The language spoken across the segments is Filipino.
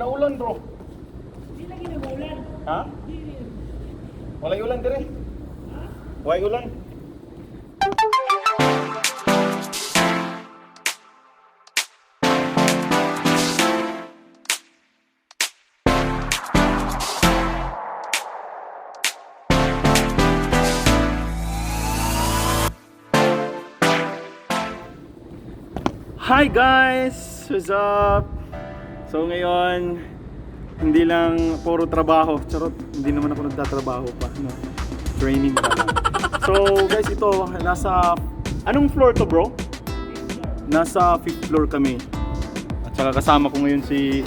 naulan bro. Hindi lagi nagulan. Ha? Walay ulan dire. Walay ulan. Hi guys! What's up? So ngayon, hindi lang puro trabaho. Charot, hindi naman ako nagtatrabaho pa. No? Training pa lang. So guys, ito, nasa... Anong floor to bro? Nasa 5th floor kami. At saka kasama ko ngayon si...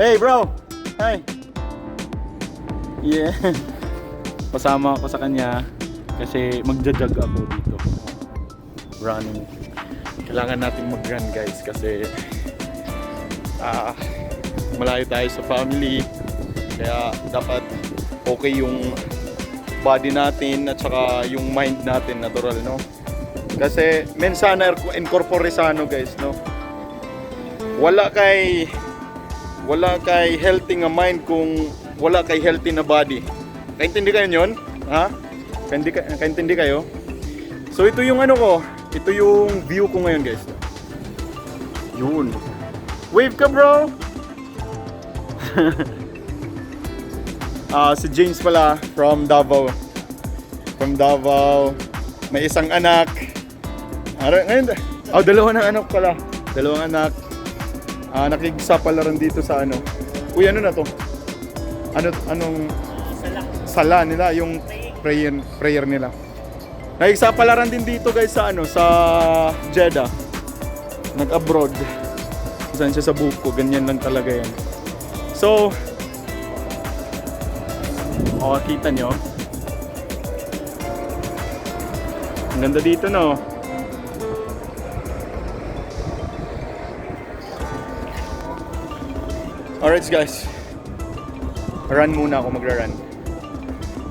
Hey bro! Hi! Yeah! Pasama ako sa kanya kasi magja-jog ako dito. Running. Kailangan natin mag-run guys kasi ah malayo tayo sa family. Kaya dapat okay yung body natin at saka yung mind natin natural no? Kasi men sana incorpore sano guys no? Wala kay wala kay healthy nga mind kung wala kay healthy na body. Kaintindi kayo nyon ha? Kaintindi, kaintindi kayo? So ito yung ano ko ito yung view ko ngayon guys. Yun wave ka bro Ah, si James pala from Davao. From Davao. May isang anak. Ngayon, oh, dalawa ng anak pala. Dalawang anak. Ah, nakikisa pala rin dito sa ano. Uy, ano na to? Ano, anong sala nila, yung prayer, prayer nila. Nakikisa pala rin din dito guys sa ano, sa Jeddah. Nag-abroad. Saan siya sa buko, ganyan lang talaga yan. So, oh, kita nyo. Ang ganda dito, no? Alright guys. Run muna ako magra-run.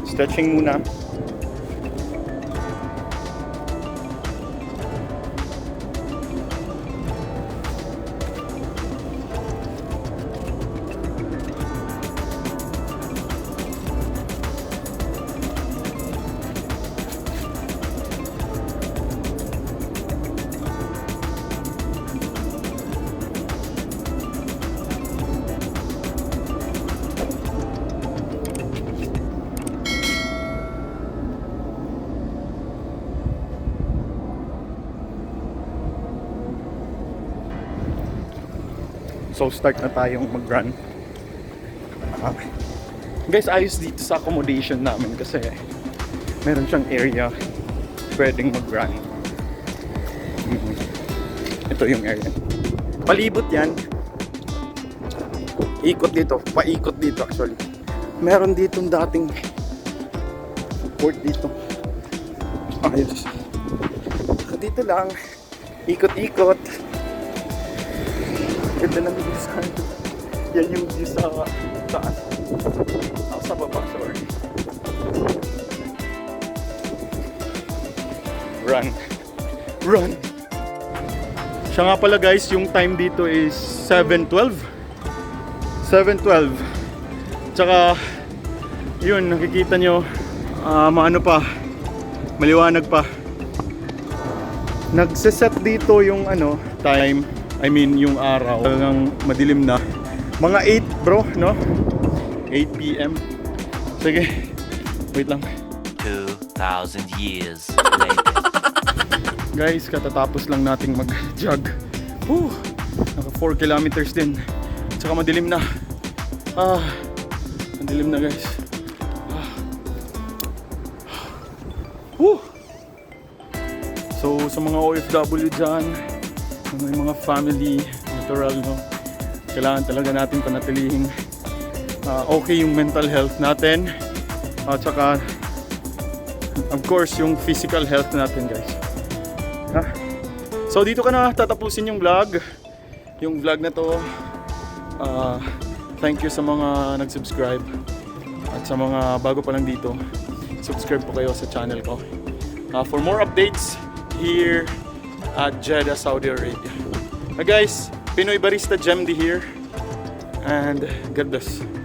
Stretching muna. So start na tayong mag-run. Ah. Guys, ayos dito sa accommodation namin kasi meron siyang area pwedeng mag-run. Mhm. Ito yung area. Palibot yan. Ikot dito. Paikot dito actually. Meron ditong dating court dito. Ayos. Dito lang. Ikot-ikot. Ganda ng view sa ano. Yan yung view sa taas. Ah, sa baba, sorry. Run. Run! Siya nga pala guys, yung time dito is 7.12. 7.12. Tsaka, yun, nakikita nyo, ah, maano pa, maliwanag pa. Nagsiset dito yung ano, time I mean yung araw. Talagang madilim na. Mga 8 bro no? 8 p.m. sige. Wait lang. 2,000 years later. guys katatapos lang nating mag jog Whew, naka 4 kilometers din. Tsaka madilim na. Ah madilim na guys. Ah. Whew. so sa mga OFW dyan may mga family natural no? Kailangan talaga natin panatilihin. Ah, okay yung mental health natin. At saka of course yung physical health natin guys. Ha? so dito ka na. Tatapusin yung vlog. Yung vlog na to ah, thank you sa mga nag-subscribe. At sa mga bago pa lang dito subscribe po kayo sa channel ko. Ah, for more updates here at Jeddah, Saudi Arabia. Uh, guys, Pinoy Barista Gemdi here. And God bless.